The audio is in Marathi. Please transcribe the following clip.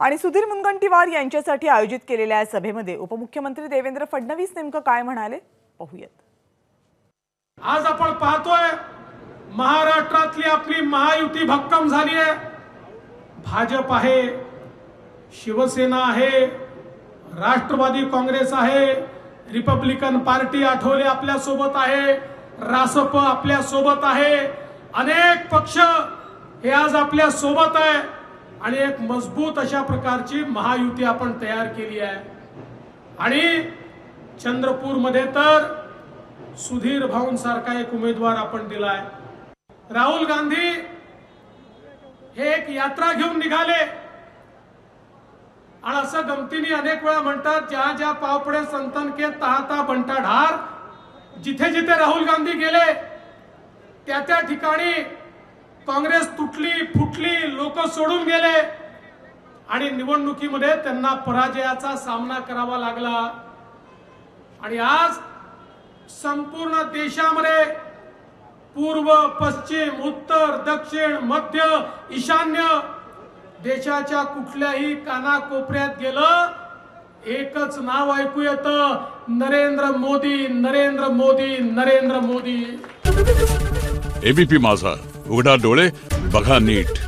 आणि सुधीर मुनगंटीवार यांच्यासाठी आयोजित केलेल्या या सभेमध्ये उपमुख्यमंत्री देवेंद्र फडणवीस नेमकं काय म्हणाले? पाहूयात. आज आपण पाहतोय महाराष्ट्रातली आपली महायुती भक्कम झाली आहे. भाजप आहे शिवसेना आहे राष्ट्रवादी काँग्रेस आहे रिपब्लिकन पार्टी आठवले आपल्यासोबत आहे रासप आपल्यासोबत आहे अनेक पक्ष हे आज आपल्यासोबत आहे. आणि एक मजबूत अशा प्रकारची महायुती आपण तयार केली आहे. आणि चंद्रपूरमध्ये तर सुधीर भाऊंसारखा एक उमेदवार आपण दिलाय. राहुल गांधी हे एक यात्रा घेऊन निघाले. आणि असं गमतीने अनेक वेळा म्हणतात ज्या ज्या पावपडे संतन के तहाता बंटा ढार जिथे जिथे राहुल गांधी गेले त्या त्या ठिकाणी काँग्रेस तुटली फुटली लोक सोडून गेले. आणि निवडणुकीमध्ये त्यांना पराजयाचा सामना करावा लागला. आणि आज संपूर्ण देशामध्ये पूर्व पश्चिम उत्तर दक्षिण मध्य ईशान्य देशाच्या कुठल्याही कानाकोपऱ्यात गेलं एकच नाव ऐकू येतं नरेंद्र मोदी नरेंद्र मोदी नरेंद्र मोदी. एबीपी माझा. उघडा डोळे बघा नीट.